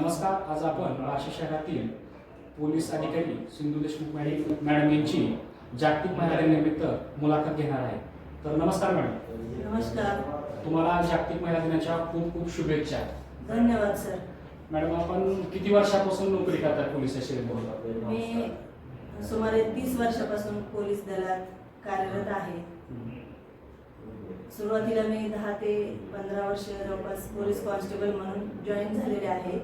नमस्कार आज आपण बार्शी शहरातील पोलीस अधिकारी सिंधू देशमुख मॅडम मॅडम यांची जागतिक महिला दिनानिमित्त मुलाखत घेणार आहे. तर नमस्कार मॅडम. नमस्कार. तुम्हाला जागतिक महिला दिनाच्या खूप खूप शुभेच्छा. धन्यवाद सर. मॅडम आपण किती वर्षापासून नोकरी करता पोलीस मी सुमारे तीस वर्षापासून पोलीस दलात कार्यरत आहे. सुरुवातीला मी दहा ते पंधरा वर्ष जवळपास पोलीस कॉन्स्टेबल म्हणून जॉईन झालेले आहे.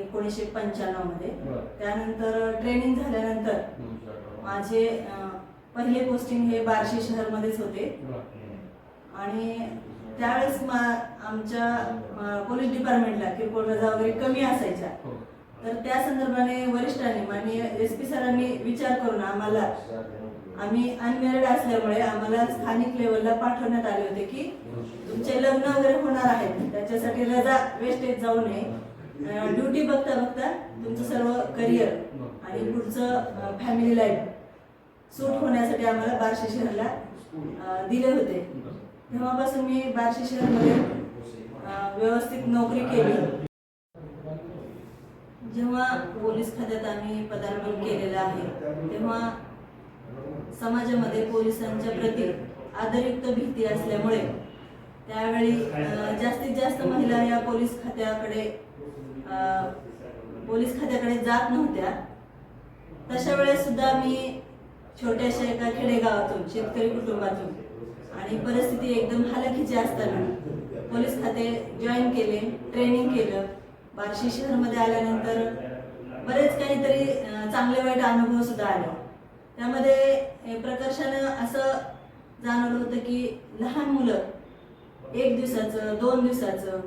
एकोणीसशे पंच्याण्णवमध्ये. त्यानंतर ट्रेनिंग झाल्यानंतर माझे पहिले पोस्टिंग हे बार्शी शहरमध्येच होते. आणि त्यावेळेस मा आमच्या पोलीस डिपार्टमेंटला किरकोळ रजा वगैरे कमी असायच्या. हो. तर त्या संदर्भाने वरिष्ठांनी माननीय एस पी सरांनी विचार करून आम्हाला आम्ही अनमॅरिड असल्यामुळे आम्हाला स्थानिक लेवलला पाठवण्यात आले होते की तुमचे लग्न वगैरे होणार आहेत. त्याच्यासाठी रजा वेस्टेज जाऊ नये. ड्युटी बघता बघता तुमचं सर्व करिअर आणि पुढचं फॅमिली लाईफ सूट होण्यासाठी आम्हाला बार्शी शहरला दिले होते. तेव्हापासून मी बार्शी शहरमध्ये व्यवस्थित नोकरी केली. जेव्हा पोलीस खात्यात आम्ही पदार्पण केलेलं आहे तेव्हा समाजामध्ये पोलिसांच्या प्रती आदरयुक्त भीती असल्यामुळे त्यावेळी जास्तीत जास्त महिला या पोलीस खात्याकडे पोलीस खात्याकडे जात नव्हत्या. तशा वेळेस सुद्धा मी छोट्याशा एका खेडेगावातून शेतकरी कुटुंबातून आणि परिस्थिती एकदम हालाखीची असताना पोलीस खाते जॉईन केले ट्रेनिंग केलं. बार्शी शहरमध्ये आल्यानंतर बरेच काहीतरी चांगले वाईट अनुभव सुद्धा आले. त्यामध्ये प्रकर्षानं असं जाणवलं होतं की लहान मुलं एक दिवसाचं दोन दिवसाचं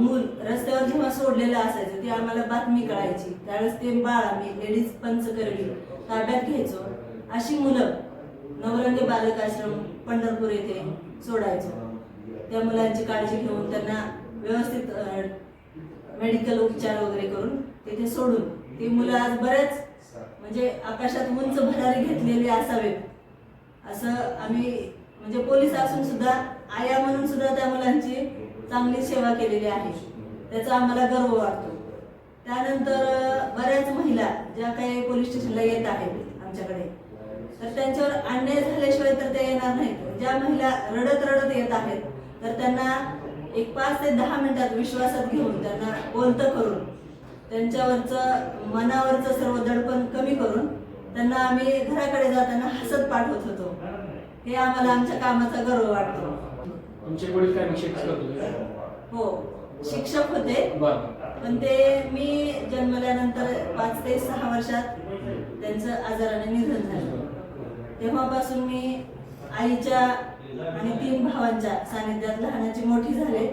मूल रस्त्यावर जेव्हा सोडलेलं असायचं ती आम्हाला बातमी कळायची. त्यावेळेस ते बाळ आम्ही लेडीज पंचकर्मी ताब्यात घ्यायचो. अशी मुलं नवरंगी बालक आश्रम पंढरपूर येथे सोडायचो. त्या मुलांची काळजी घेऊन त्यांना व्यवस्थित मेडिकल उपचार वगैरे करून तिथे सोडून ती मुलं आज बऱ्याच म्हणजे आकाशात उंच भरारी घेतलेली असावेत. असं आम्ही म्हणजे पोलीस असून सुद्धा आया म्हणून सुद्धा त्या मुलांची चांगली सेवा केलेली आहे. त्याचा आम्हाला गर्व वाटतो. त्यानंतर बऱ्याच महिला ज्या काही पोलीस स्टेशनला येत आहेत आमच्याकडे तर त्यांच्यावर अन्याय झाल्याशिवाय तर ते येणार नाहीत. ज्या महिला रडत रडत येत आहेत तर त्यांना एक पाच ते दहा मिनिटात विश्वासात घेऊन त्यांना बोलतं करून त्यांच्यावरचं मनावरचं सर्व दडपण कमी करून त्यांना आम्ही घराकडे जाताना हसत पाठवत होतो. हे आम्हाला आमच्या कामाचा गर्व वाटतो. तुमचे वडील काय मग करत हो शिक्षक होते. पण ते मी जन्मल्यानंतर पाच ते सहा वर्षात त्यांचं आजाराने निधन झालं. तेव्हापासून मी आईच्या आणि तीन भावांच्या सानिध्यात लहानाची मोठी झाले.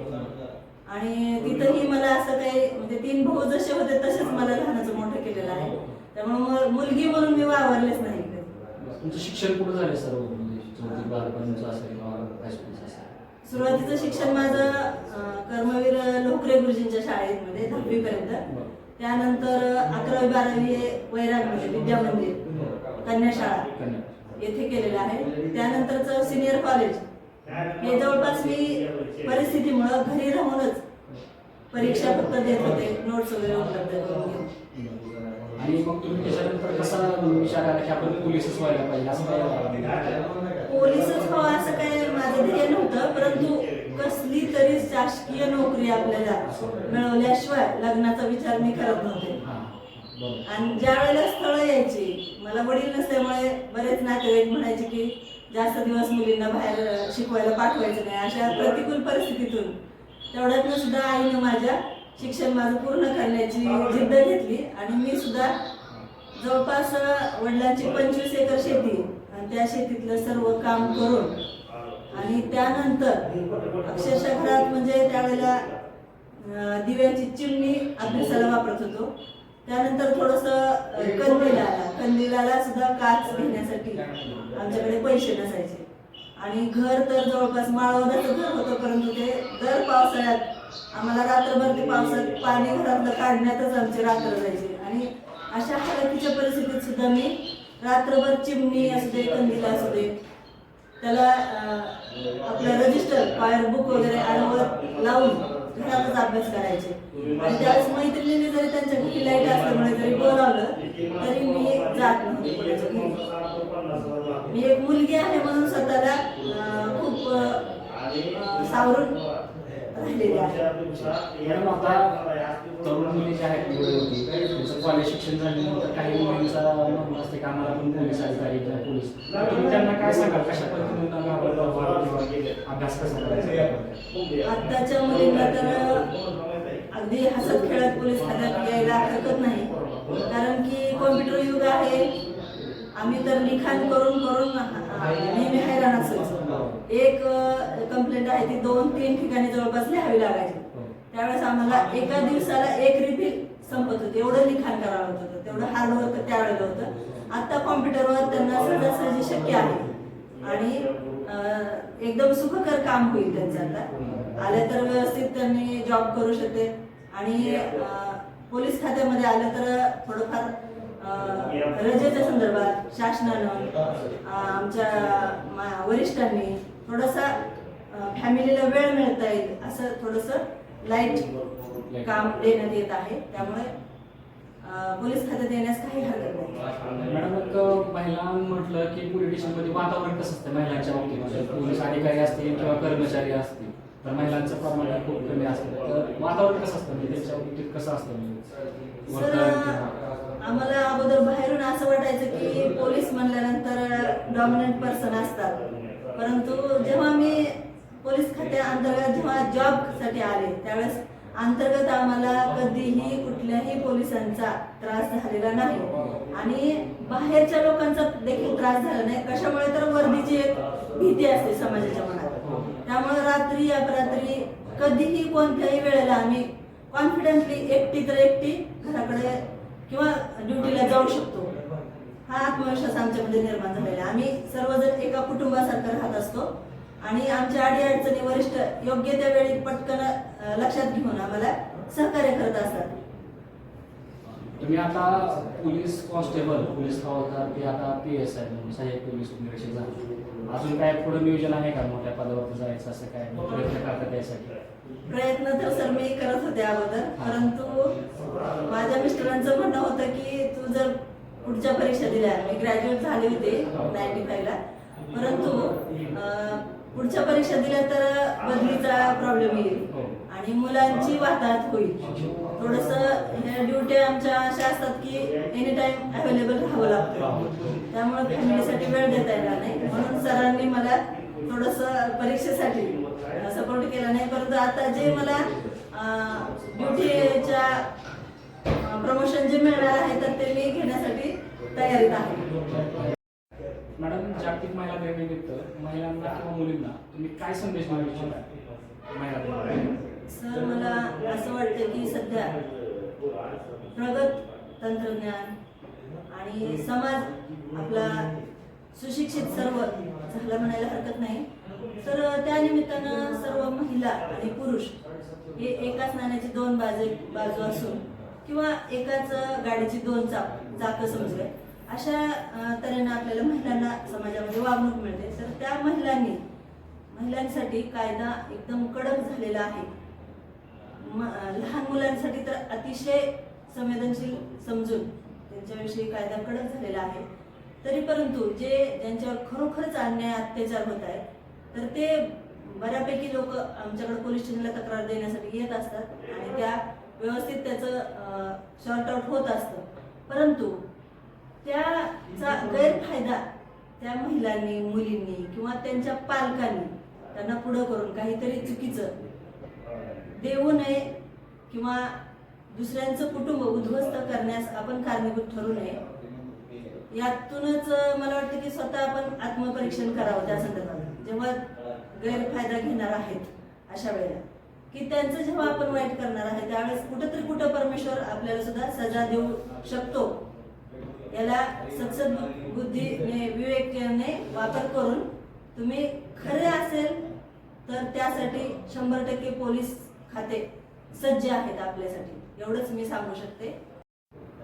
आणि तिथंही मला असं काही म्हणजे तीन भाऊ जसे होते तसेच मला लहानाचं मोठं केलेलं आहे. त्यामुळे मुलगी म्हणून मी वावरलेच नाही. तुमचं शिक्षण कुठं झालं सर्व? म्हणजे बारापर्यंत असेल असेल सुरुवातीचं शिक्षण माझं कर्मवीर लोकरे गुरुजींच्या शाळेमध्ये दहावीपर्यंत. त्यानंतर अकरावी बारावी हे वैरागमध्ये विद्या मंदिर कन्याशाळा येथे केलेलं आहे. त्यानंतरच सिनियर कॉलेज हे जवळपास मी परिस्थितीमुळं घरी राहूनच परीक्षा फक्त देत होते नोट्स वगैरे उपलब्ध करून घेऊन. आणि मग तुम्ही त्याच्यानंतर कसा विचार आला की आपण पोलीसच व्हायला पाहिजे असं पोलीसच व्हावं असं काही माझं ध्येय नव्हतं परंतु कसली तरी शासकीय नोकरी आपल्याला मिळवल्याशिवाय लग्नाचा विचार मी करत नव्हते. आणि ज्या वेळेला स्थळ यायची मला वडील नसल्यामुळे बरेच नातेवाईक म्हणायचे की जास्त दिवस मुलींना बाहेर शिकवायला पाठवायचं नाही. अशा प्रतिकूल परिस्थितीतून तेवढ्यातनं सुद्धा आईनं माझ्या शिक्षण माझं पूर्ण करण्याची जिद्द घेतली. आणि मी सुद्धा जवळपास वडिलांची पंचवीस एकर शेती आणि त्या शेतीतलं सर्व काम करून आणि त्यानंतर अक्षरशः घरात म्हणजे त्यावेळेला दिव्याची चिमणी अभ्यासाला वापरत होतो. त्यानंतर थोडस कंदील कंदिलाला सुद्धा काच घेण्यासाठी आमच्याकडे पैसे नसायचे. आणि घर तर जवळपास माळवण्याचं घर होतं परंतु ते दर पावसाळ्यात आम्हाला रात्रभर ते पावसात पाणी घरातलं काढण्यातच आमची रात्र जायची. आणि अशा हलकीच्या परिस्थितीत सुद्धा मी रात्रभर चिमणी असू दे कंदील असू दे त्याला आपलं रजिस्टर फायर बुक वगैरे आडवर लावून घरातच अभ्यास करायचे. आणि त्यावेळेस मैत्रिणीने जरी त्यांच्या घरी लाइट असल्यामुळे जरी बोलावलं तरी मी जात नव्हते मी एक मुलगी आहे म्हणून स्वतःला खूप सावरून राहिलेली आहे तरुण मुली ज्या आहेत मुली त्यांचं कॉलेज शिक्षण झाल्यानंतर काही मुलींचा म्हणणं असते की आम्हाला पण पोलीस अधिकारी पोलीस. तुम्ही त्यांना काय सांगाल? कशा पद्धतीने अभ्यास कसा करायचा? आत्ताच्या मुलींना तर अगदी हसत खेळत पोलीस खात्यात यायला हरकत नाही. कारण की कॉम्प्युटर युग आहे. आम्ही तर लिखाण करून करून नेहमी हैराण असायचो एक कंप्लेंट आहे ती दोन तीन ठिकाणी जवळपास लिहावी लागायची. त्यावेळेस आम्हाला एका दिवसाला एक रिपीट संपत होती. एवढं लिखाण करावं होत. तेवढं हार्ड वर्क त्यावेळेला होतं. आता कॉम्प्युटरवर त्यांना सहजासहजी शक्य आहे. आणि एकदम सुखकर काम होईल त्यांचं आता. आले तर व्यवस्थित त्यांनी जॉब करू शकते. आणि पोलीस खात्यामध्ये आलं तर थोडंफार रजेच्या संदर्भात शासनानं आमच्या वरिष्ठांनी थोडासा फॅमिलीला वेळ मिळता येईल असं थोडंसं लाइट काम देण्यात येत आहे. त्यामुळे पोलीस खात्यात येण्यास काही हरकत नाही. मॅडम एक महिला म्हटलं की पोलीस स्टेशनमध्ये वातावरण कसं असतं महिलांच्या बाबतीत म्हणजे पोलीस अधिकारी असतील किंवा कर्मचारी असतील तर महिलांचं प्रमाण खूप कमी असतं. तर वातावरण कसं असतं? म्हणजे त्यांच्या बाबतीत कसं असतं? आम्हाला अगोदर बाहेरून असं वाटायचं की पोलीस म्हणल्यानंतर डॉमिनंट पर्सन असतात. परंतु जेव्हा मी पोलीस खात्या अंतर्गत जेव्हा जॉबसाठी आले त्यावेळेस अंतर्गत आम्हाला कधीही कुठल्याही पोलिसांचा त्रास झालेला नाही. आणि बाहेरच्या लोकांचा देखील त्रास झाला नाही. कशामुळे तर वर्दीची एक भीती असते समाजाच्या मनात. त्यामुळे रात्री अपरात्री कधीही कोणत्याही वेळेला आम्ही कॉन्फिडेंटली एकटी तर एकटी घराकडे किंवा ड्युटीला जाऊ शकतो. हा आत्मविश्वास आमच्यामध्ये निर्माण झालेला आम्ही सर्वजण एका कुटुंबासारखं राहत असतो. आणि आमच्या अडी अडचणी वरिष्ठ योग्य त्या वेळी पटकन लक्षात घेऊन आम्हाला सहकार्य करत असतात. तुम्ही आता पोलीस कॉन्स्टेबल पोलीस हवालदार ते आता पी एस आय म्हणून सहाय्यक पोलीस उपनिरीक्षक झाले. अजून काय पुढे नियोजन आहे का? मोठ्या पदावरती जायचं असं काय? प्रयत्न करतात यासाठी प्रयत्न तर सर मी करत होते अगोदर परंतु माझ्या मिस्टरांचं म्हणणं होतं की तू जर पुढच्या परीक्षा दिल्या मी ग्रॅज्युएट झाले होते नाईन्टी फायला परंतु पुढच्या परीक्षा दिल्या तर बदलीचा प्रॉब्लेम येईल आणि मुलांची वाताहत होईल. थोडस ड्युटी आमच्या अशा असतात की एनी टाइम अवेलेबल राहावं लागतं. त्यामुळे फॅमिलीसाठी वेळ देता येणार नाही. म्हणून सरांनी मला थोडस परीक्षेसाठी सपोर्ट केला नाही. परंतु आता जे मला ड्युटीच्या प्रमोशन जे मिळणार आहे तर ते मी घेण्यासाठी तयारीत आहे. मॅडम जागतिक महिला दिनानिमित्त महिलांना किंवा मुलींना तुम्ही काय संदेश इच्छिता? सर मला असं वाटतं की सध्या प्रगत तंत्रज्ञान आणि समाज आपला सुशिक्षित सर्व झाला म्हणायला हरकत नाही. तर त्या निमित्तानं सर्व महिला आणि पुरुष हे एकाच नाण्याची दोन बाजू बाजू असून किंवा एकाच गाडीची दोन चाक चाकं समजूया अशा तऱ्हेनं आपल्याला महिलांना समाजामध्ये वागणूक मिळते. तर त्या महिलांनी महिलांसाठी कायदा एकदम कडक झालेला आहे. म- लहान मुलांसाठी तर अतिशय संवेदनशील समजून त्यांच्याविषयी कायदा कडक झालेला आहे. तरी परंतु जे ज्यांच्यावर खरोखरच अन्याय अत्याचार होत आहे तर ते बऱ्यापैकी लोक आमच्याकडे पोलीस स्टेशनला तक्रार देण्यासाठी येत असतात. आणि त्या व्यवस्थित त्याचं शॉर्ट आउट होत असतं. परंतु त्याचा गैरफायदा त्या महिलांनी मुलींनी किंवा त्यांच्या पालकांनी त्यांना पुढं करून काहीतरी चुकीचं देऊ नये किंवा दुसऱ्यांचं कुटुंब उद्ध्वस्त करण्यास आपण कारणीभूत ठरू नये. यातूनच मला वाटतं की स्वतः आपण आत्मपरीक्षण करावं त्या संदर्भात. जेव्हा गैरफायदा घेणार आहेत अशा वेळेला. की त्यांचं जेव्हा आपण वाईट करणार आहे त्यावेळेस कुठंतरी कुठं परमेश्वर आपल्याला सुद्धा सजा देऊ शकतो. याला सत्सद बुद्धीने विवेकने वापर करून तुम्ही खरे असेल तर त्यासाठी शंभर टक्के पोलीस खाते सज्ज आहेत आपल्यासाठी. एवढंच मी सांगू शकते.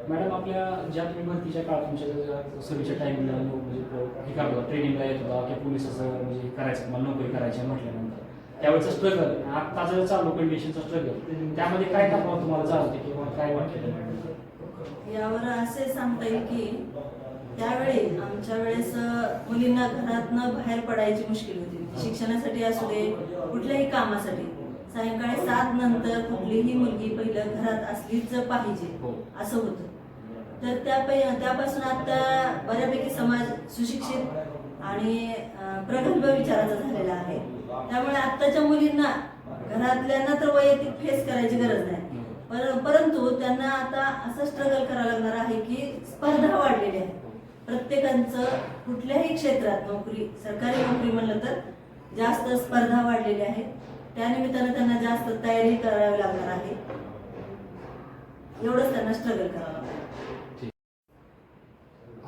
मॅडम आपल्या ज्या तुम्ही भरतीच्या काळात तुमच्या सर्वीच्या टाईमला म्हणजे हे करतो ट्रेनिंगला येत होता किंवा पोलीस असं म्हणजे करायचं मला नोकरी करायची म्हटल्यानंतर. त्यावेळेचं स्ट्रगल आत्ताचं चालू कंडिशनचं स्ट्रगल त्यामध्ये काय तफावत तुम्हाला जाणवते किंवा काय वाटतं? यावर असे सांगता येईल की त्यावेळी आमच्या वेळेस मुलींना घरातनं बाहेर पडायची मुश्किल होती. शिक्षणासाठी असू दे कुठल्याही कामासाठी. सायंकाळी सात नंतर कुठलीही मुलगी पहिलं घरात असलीच पाहिजे हो. असं होतं. तर त्या त्यापासून आता बऱ्यापैकी समाज सुशिक्षित आणि प्रगल्भ विचाराचा झालेला आहे. त्यामुळे आत्ताच्या मुलींना घरातल्यांना तर वैयक्तिक फेस करायची गरज नाही. परंतु त्यांना आता असं स्ट्रगल करावं लागणार आहे की स्पर्धा वाढलेली आहे. प्रत्येकांचं कुठल्याही क्षेत्रात नोकरी सरकारी नोकरी म्हणलं तर जास्त स्पर्धा वाढलेली आहे. त्यानिमित्तानं त्यांना जास्त तयारी करावी लागणार आहे. एवढंच त्यांना स्ट्रगल करावं लागणार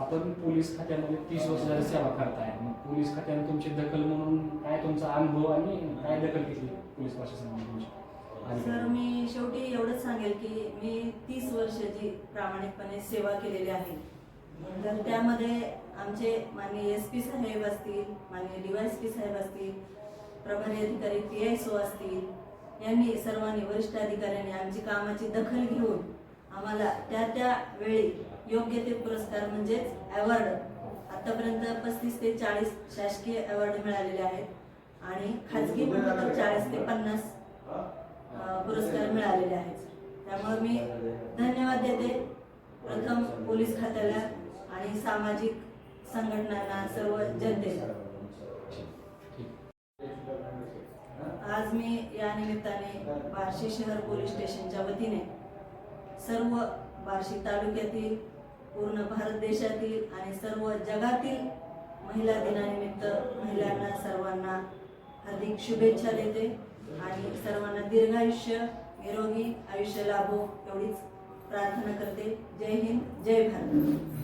आपण पोलीस खात्यामध्ये तीस वर्ष झाली सेवा करताय. मग पोलीस खात्याने तुमची दखल म्हणून काय तुमचा अनुभव आणि काय दखल घेतली पोलीस प्रशासनाने तुमची? सर मी शेवटी एवढंच सांगेल की मी तीस वर्षाची प्रामाणिकपणे सेवा केलेली आहे. तर त्यामध्ये आमचे माननीय एस पी साहेब असतील माननीय पी साहेब असतील प्रभारी अधिकारी पी आय सो असतील यांनी सर्वांनी वरिष्ठ अधिकाऱ्यांनी आमची कामाची दखल घेऊन आम्हाला त्या त्या वेळी योग्य ते पुरस्कार म्हणजेच अवॉर्ड आतापर्यंत पस्तीस ते चाळीस शासकीय अवॉर्ड मिळालेले आहेत. आणि खाजगी म्हणलं तर चाळीस ते पन्नास पुरस्कार मिळालेले आहेत. त्यामुळे मी धन्यवाद देते प्रथम पोलीस खात्याला आणि सामाजिक संघटनांना सर्व जनतेला. आज मी या निमित्ताने बार्शी शहर पोलीस स्टेशनच्या वतीने सर्व बार्शी तालुक्यातील पूर्ण भारत देशातील आणि सर्व जगातील महिला दिनानिमित्त महिलांना सर्वांना हार्दिक शुभेच्छा देते आणि सर्वांना दीर्घायुष्य निरोगी आयुष्य लाभो एवढीच प्रार्थना करते. जय हिंद जय भारत.